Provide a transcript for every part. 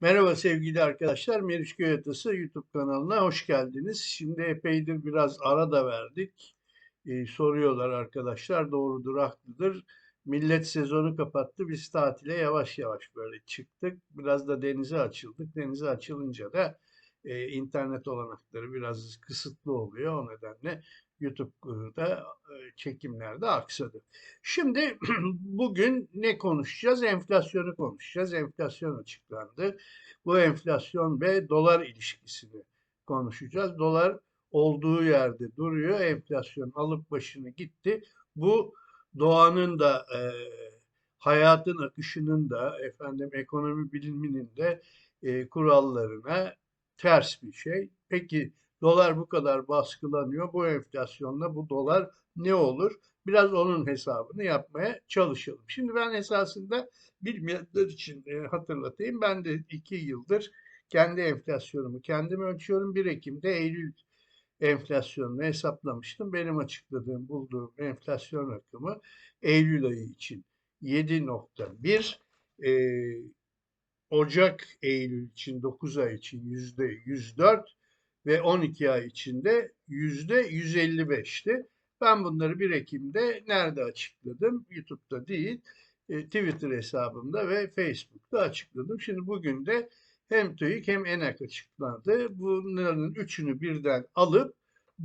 Merhaba sevgili arkadaşlar. Meriç Köy Atası YouTube kanalına hoş geldiniz. Şimdi epeydir biraz ara da verdik. Ee, soruyorlar arkadaşlar doğrudur, haklıdır. Millet sezonu kapattı. Biz tatile yavaş yavaş böyle çıktık. Biraz da denize açıldık. Denize açılınca da e, internet olanakları biraz kısıtlı oluyor. O nedenle YouTube'da çekimlerde aksadı. Şimdi bugün ne konuşacağız? Enflasyonu konuşacağız. Enflasyon açıklandı. Bu enflasyon ve dolar ilişkisini konuşacağız. Dolar olduğu yerde duruyor. Enflasyon alıp başını gitti. Bu doğanın da e, hayatın akışının da efendim ekonomi biliminin de e, kurallarına ters bir şey. Peki dolar bu kadar baskılanıyor. Bu enflasyonla bu dolar ne olur? Biraz onun hesabını yapmaya çalışalım. Şimdi ben esasında bilmeyenler için e, hatırlatayım. Ben de iki yıldır kendi enflasyonumu kendim ölçüyorum. 1 Ekim'de Eylül enflasyonunu hesaplamıştım. Benim açıkladığım, bulduğum enflasyon rakamı Eylül ayı için 7.1, e, Ocak, Eylül için 9 ay için yüzde 104 ve 12 ay içinde yüzde 155'ti. Ben bunları 1 Ekim'de nerede açıkladım? YouTube'da değil, e, Twitter hesabımda ve Facebook'ta açıkladım. Şimdi bugün de hem TÜİK hem ENAK açıklandı. Bunların üçünü birden alıp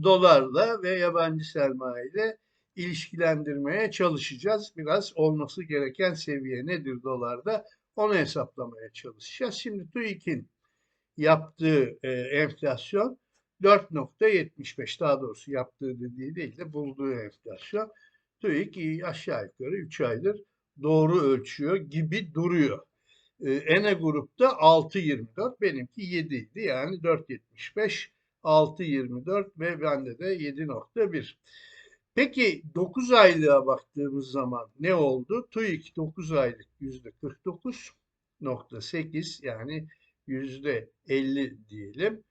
dolarla ve yabancı sermayeyle ilişkilendirmeye çalışacağız. Biraz olması gereken seviye nedir dolarda onu hesaplamaya çalışacağız. Şimdi TÜİK'in yaptığı e, enflasyon 4.75 daha doğrusu yaptığı dediği değil de bulduğu enflasyon. TÜİK aşağı yukarı 3 aydır doğru ölçüyor gibi duruyor. E, ENE grupta 6.24 benimki 7 idi yani 4.75 6.24 ve bende de 7.1. Peki 9 aylığa baktığımız zaman ne oldu? TÜİK 9 aylık %49.8 yani %50 diyelim.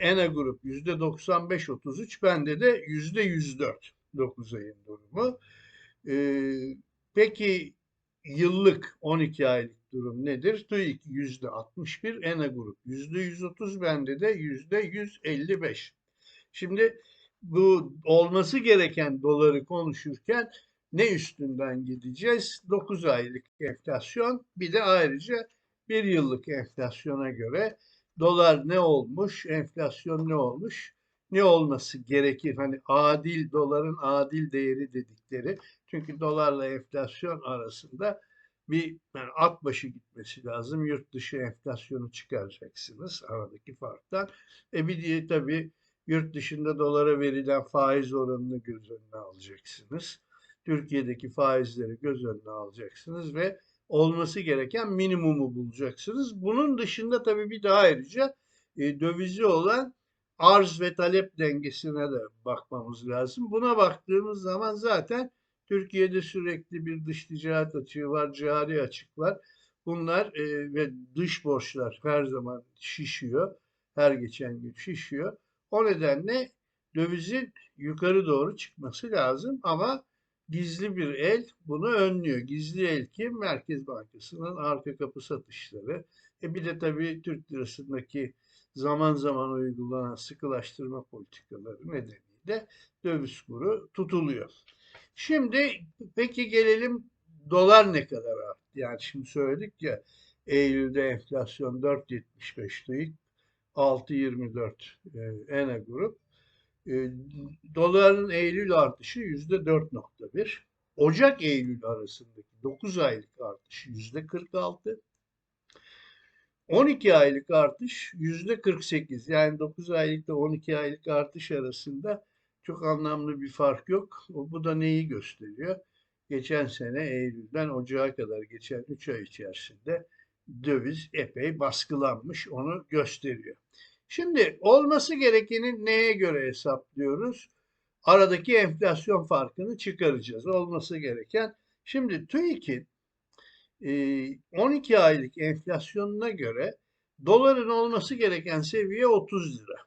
ENA grup %95-33 bende de %104 9 ayın durumu. Ee, peki yıllık 12 aylık durum nedir? TÜİK %61, ENA grup %130 bende de %155. Şimdi bu olması gereken doları konuşurken ne üstünden gideceğiz? 9 aylık enflasyon bir de ayrıca bir yıllık enflasyona göre dolar ne olmuş, enflasyon ne olmuş, ne olması gerekir? Hani adil, doların adil değeri dedikleri. Çünkü dolarla enflasyon arasında bir yani at başı gitmesi lazım. Yurt dışı enflasyonu çıkaracaksınız aradaki farktan. E bir diye tabii Yurt dışında dolara verilen faiz oranını göz önüne alacaksınız. Türkiye'deki faizleri göz önüne alacaksınız ve olması gereken minimumu bulacaksınız. Bunun dışında tabii bir daha ayrıca e, dövizi olan arz ve talep dengesine de bakmamız lazım. Buna baktığımız zaman zaten Türkiye'de sürekli bir dış ticaret açığı var, cari açık var. Bunlar e, ve dış borçlar her zaman şişiyor. Her geçen gün şişiyor. O nedenle dövizin yukarı doğru çıkması lazım ama gizli bir el bunu önlüyor. Gizli el kim? Merkez Bankası'nın arka kapı satışları. E bir de tabii Türk lirasındaki zaman zaman uygulanan sıkılaştırma politikaları nedeniyle döviz kuru tutuluyor. Şimdi peki gelelim dolar ne kadar arttı? Yani şimdi söyledik ya Eylül'de enflasyon 4.75'ti. 6.24 e, ENA grup. E, doların Eylül artışı %4.1. Ocak-Eylül arasındaki 9 aylık artış %46. 12 aylık artış %48. Yani 9 aylıkla 12 aylık artış arasında çok anlamlı bir fark yok. Bu da neyi gösteriyor? Geçen sene Eylül'den Ocağa kadar geçen 3 ay içerisinde döviz epey baskılanmış onu gösteriyor. Şimdi olması gerekeni neye göre hesaplıyoruz? Aradaki enflasyon farkını çıkaracağız. Olması gereken. Şimdi TÜİK'in 12 aylık enflasyonuna göre doların olması gereken seviye 30 lira.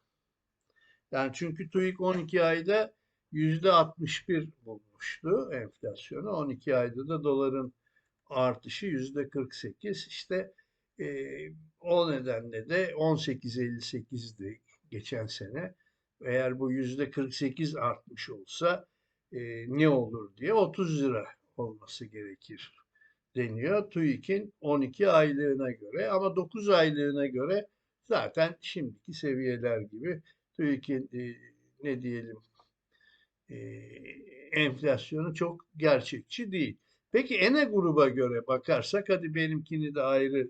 Yani çünkü TÜİK 12 ayda %61 bulmuştu enflasyonu. 12 ayda da doların artışı %48. İşte Eee, o nedenle de 18.58'di geçen sene. Eğer bu yüzde 48 artmış olsa eee, ne olur diye 30 lira olması gerekir deniyor TÜİK'in 12 aylığına göre ama 9 aylığına göre zaten şimdiki seviyeler gibi TÜİK'in e, ne diyelim e, enflasyonu çok gerçekçi değil. Peki ENE gruba göre bakarsak hadi benimkini de ayrı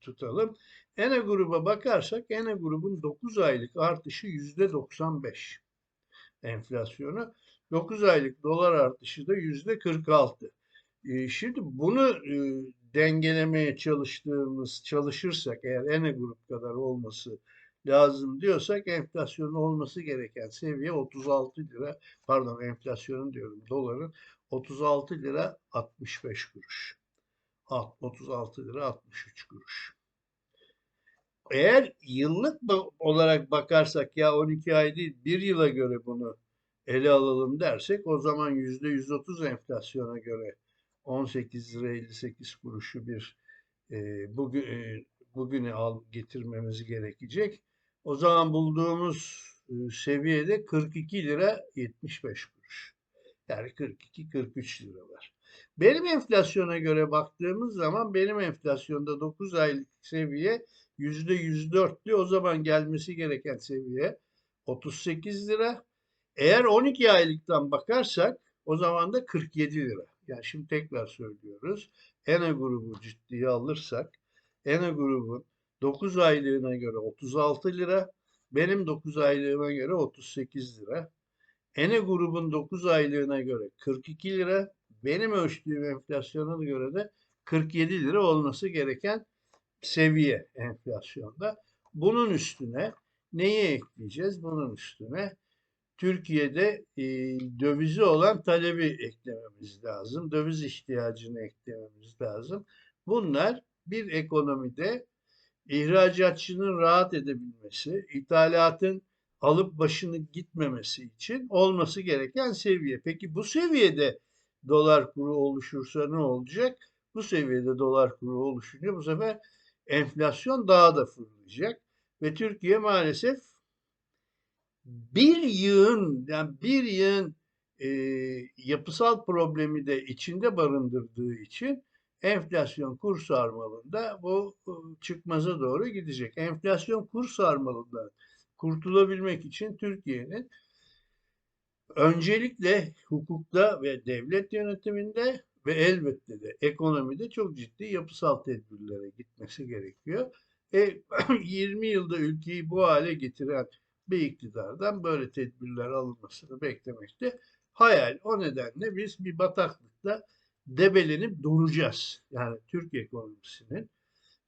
tutalım. ENE gruba bakarsak ENE grubun 9 aylık artışı %95 enflasyonu. 9 aylık dolar artışı da %46. E, şimdi bunu e, dengelemeye çalıştığımız, çalışırsak eğer ENE grup kadar olması lazım diyorsak enflasyonun olması gereken seviye 36 lira, pardon enflasyonun diyorum doların 36 lira 65 kuruş. 36 lira 63 kuruş. Eğer yıllık olarak bakarsak ya 12 ay değil bir yıla göre bunu ele alalım dersek o zaman %130 enflasyona göre 18 lira 58 kuruşu bir e, bugün e, bugüne al getirmemiz gerekecek. O zaman bulduğumuz e, seviyede 42 lira 75 kuruş. Yani 42-43 lira var. Benim enflasyona göre baktığımız zaman benim enflasyonda 9 aylık seviye %104'tü. O zaman gelmesi gereken seviye 38 lira. Eğer 12 aylıktan bakarsak o zaman da 47 lira. Yani şimdi tekrar söylüyoruz. ENA grubu ciddiye alırsak ENA grubun 9 aylığına göre 36 lira, benim 9 aylığıma göre 38 lira. ENE grubun 9 aylığına göre 42 lira, benim ölçtüğüm enflasyona göre de 47 lira olması gereken seviye enflasyonda. Bunun üstüne neyi ekleyeceğiz? Bunun üstüne Türkiye'de e, dövizi olan talebi eklememiz lazım. Döviz ihtiyacını eklememiz lazım. Bunlar bir ekonomide ihracatçının rahat edebilmesi, ithalatın alıp başını gitmemesi için olması gereken seviye. Peki bu seviyede dolar kuru oluşursa ne olacak? Bu seviyede dolar kuru oluşunca bu sefer enflasyon daha da fırlayacak ve Türkiye maalesef bir yığın yani bir yığın e, yapısal problemi de içinde barındırdığı için enflasyon kur sarmalında bu çıkmaza doğru gidecek. Enflasyon kur sarmalında kurtulabilmek için Türkiye'nin öncelikle hukukta ve devlet yönetiminde ve elbette de ekonomide çok ciddi yapısal tedbirlere gitmesi gerekiyor. E, 20 yılda ülkeyi bu hale getiren bir iktidardan böyle tedbirler alınmasını beklemekte hayal. O nedenle biz bir bataklıkta debelenip duracağız. Yani Türk ekonomisinin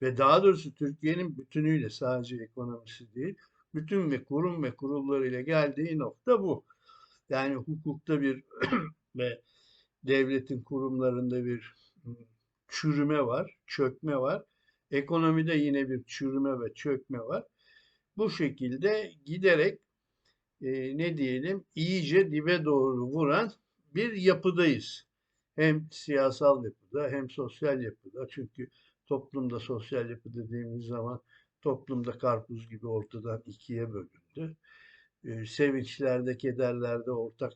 ve daha doğrusu Türkiye'nin bütünüyle sadece ekonomisi değil, bütün ve kurum ve kurullarıyla geldiği nokta bu. Yani hukukta bir ve devletin kurumlarında bir çürüme var, çökme var. Ekonomide yine bir çürüme ve çökme var. Bu şekilde giderek e, ne diyelim iyice dibe doğru vuran bir yapıdayız. Hem siyasal yapıda hem sosyal yapıda. Çünkü toplumda sosyal yapı dediğimiz zaman toplumda karpuz gibi ortadan ikiye bölündü. Ee, sevinçlerde, kederlerde ortak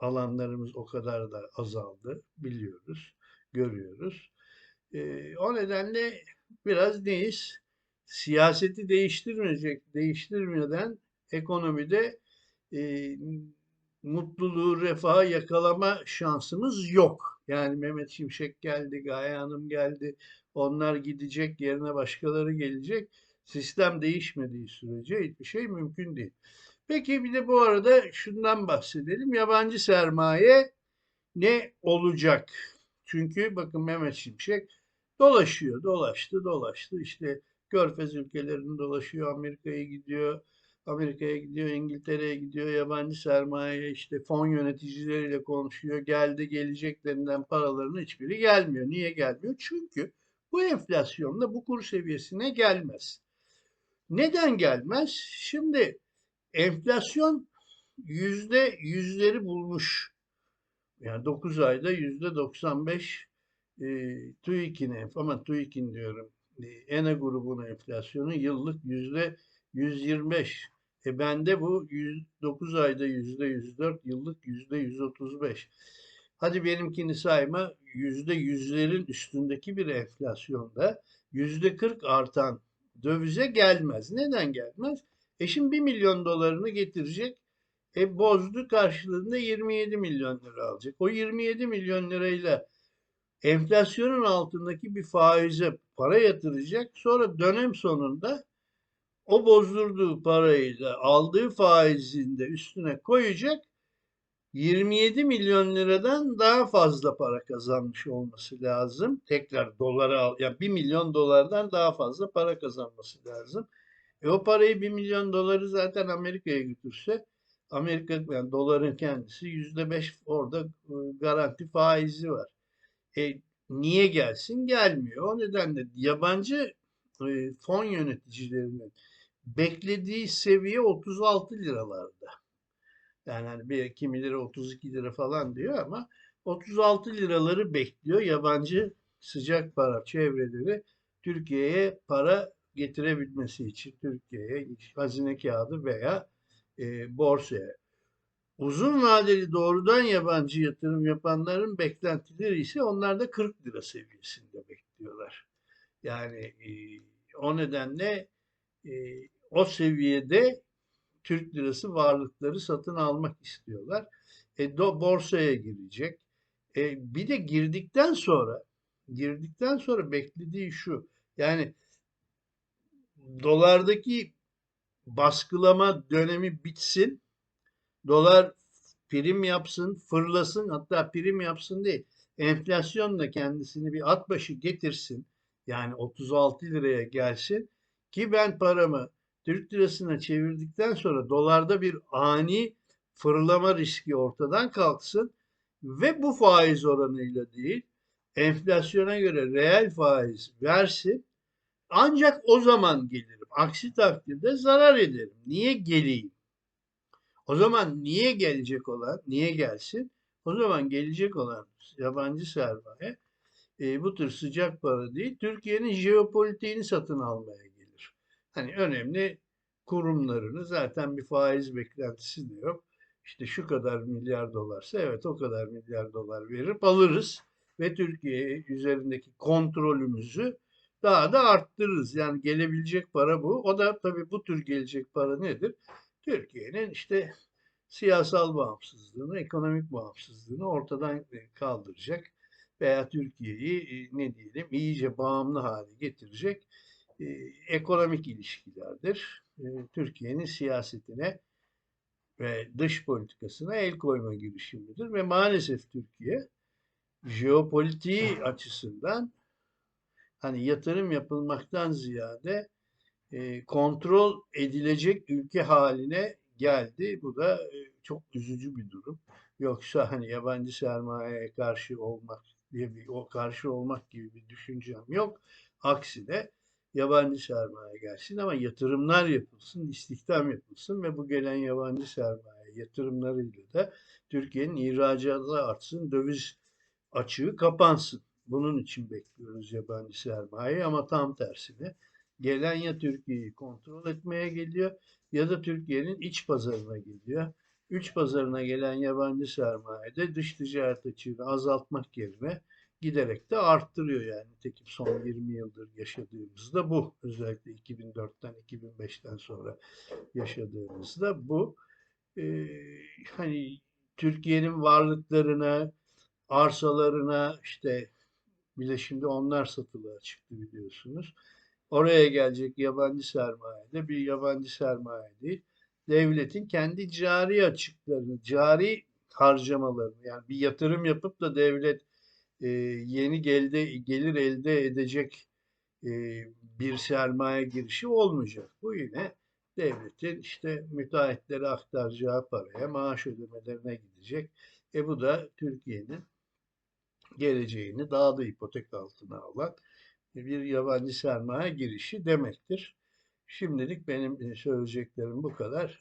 alanlarımız o kadar da azaldı. Biliyoruz, görüyoruz. Ee, o nedenle biraz neyiz? Siyaseti değiştirmeyecek, değiştirmeden ekonomide e, mutluluğu, refahı yakalama şansımız yok. Yani Mehmet Şimşek geldi, Gaye Hanım geldi, onlar gidecek, yerine başkaları gelecek. Sistem değişmediği sürece hiçbir şey mümkün değil. Peki bir de bu arada şundan bahsedelim. Yabancı sermaye ne olacak? Çünkü bakın Mehmet Şimşek dolaşıyor, dolaştı, dolaştı. İşte Körfez ülkelerini dolaşıyor, Amerika'ya gidiyor, Amerika'ya gidiyor, İngiltere'ye gidiyor, yabancı sermaye işte fon yöneticileriyle konuşuyor. Geldi geleceklerinden paraların hiçbiri gelmiyor. Niye gelmiyor? Çünkü bu enflasyonla bu kur seviyesine gelmez. Neden gelmez? Şimdi enflasyon yüzde yüzleri bulmuş. Yani 9 ayda yüzde 95 e, TÜİK'in ama TÜİK'in diyorum e, ENA grubunun enflasyonu yıllık yüzde 125. E bende bu 9 ayda yüzde 104, yıllık yüzde 135. Hadi benimkini sayma yüzde yüzlerin üstündeki bir enflasyonda yüzde 40 artan dövize gelmez. Neden gelmez? E şimdi 1 milyon dolarını getirecek. E bozdu karşılığında 27 milyon lira alacak. O 27 milyon lirayla enflasyonun altındaki bir faize para yatıracak. Sonra dönem sonunda o bozdurduğu parayla aldığı faizini de üstüne koyacak. 27 milyon liradan daha fazla para kazanmış olması lazım. Tekrar dolara al, yani 1 milyon dolardan daha fazla para kazanması lazım. E o parayı 1 milyon doları zaten Amerika'ya götürse Amerika yani doların kendisi yüzde beş orada e, garanti faizi var. E, niye gelsin? Gelmiyor. O nedenle yabancı e, fon yöneticilerinin beklediği seviye 36 liralarda. Yani hani bir kimi lira 32 lira falan diyor ama 36 liraları bekliyor yabancı sıcak para çevreleri Türkiye'ye para getirebilmesi için Türkiye'ye hazine kağıdı veya e, borsaya. Uzun vadeli doğrudan yabancı yatırım yapanların beklentileri ise onlar da 40 lira seviyesinde bekliyorlar. Yani e, o nedenle e, o seviyede Türk lirası varlıkları satın almak istiyorlar. E, do, borsaya girecek. E, bir de girdikten sonra girdikten sonra beklediği şu. Yani dolardaki baskılama dönemi bitsin. Dolar prim yapsın, fırlasın hatta prim yapsın değil. Enflasyon da kendisini bir at başı getirsin. Yani 36 liraya gelsin ki ben paramı Türk lirasına çevirdikten sonra dolarda bir ani fırlama riski ortadan kalksın ve bu faiz oranıyla değil enflasyona göre reel faiz versin ancak o zaman gelirim. Aksi takdirde zarar ederim. Niye geleyim? O zaman niye gelecek olan, niye gelsin? O zaman gelecek olan yabancı sermaye e, bu tür sıcak para değil, Türkiye'nin jeopolitiğini satın almaya gelir. Hani önemli kurumlarını zaten bir faiz beklentisi de yok. İşte şu kadar milyar dolarsa evet o kadar milyar dolar verip alırız ve Türkiye üzerindeki kontrolümüzü daha da arttırırız. Yani gelebilecek para bu. O da tabii bu tür gelecek para nedir? Türkiye'nin işte siyasal bağımsızlığını, ekonomik bağımsızlığını ortadan kaldıracak veya Türkiye'yi e, ne diyelim iyice bağımlı hale getirecek e, ekonomik ilişkilerdir. E, Türkiye'nin siyasetine ve dış politikasına el koyma girişimidir ve maalesef Türkiye jeopolitiği açısından hani yatırım yapılmaktan ziyade e, kontrol edilecek ülke haline geldi. Bu da e, çok üzücü bir durum. Yoksa hani yabancı sermayeye karşı olmak diye bir o karşı olmak gibi bir düşüncem yok. Aksine yabancı sermaye gelsin ama yatırımlar yapılsın, istihdam yapılsın ve bu gelen yabancı sermaye yatırımlarıyla da Türkiye'nin ihracatı artsın, döviz açığı kapansın. Bunun için bekliyoruz yabancı sermaye ama tam tersine gelen ya Türkiye'yi kontrol etmeye geliyor ya da Türkiye'nin iç pazarına geliyor. İç pazarına gelen yabancı sermaye de dış ticaret açığını azaltmak yerine giderek de arttırıyor yani. Tekim son 20 yıldır yaşadığımızda bu. Özellikle 2004'ten 2005'ten sonra yaşadığımızda bu. Ee, hani Türkiye'nin varlıklarına, arsalarına işte bir de şimdi onlar satılığa çıktı biliyorsunuz. Oraya gelecek yabancı sermaye de bir yabancı sermaye değil. Devletin kendi cari açıklarını, cari harcamalarını yani bir yatırım yapıp da devlet e, yeni gelde, gelir elde edecek e, bir sermaye girişi olmayacak. Bu yine devletin işte müteahhitlere aktaracağı paraya, maaş ödemelerine gidecek. E bu da Türkiye'nin geleceğini daha da ipotek altına alan bir yabancı sermaye girişi demektir. Şimdilik benim söyleyeceklerim bu kadar.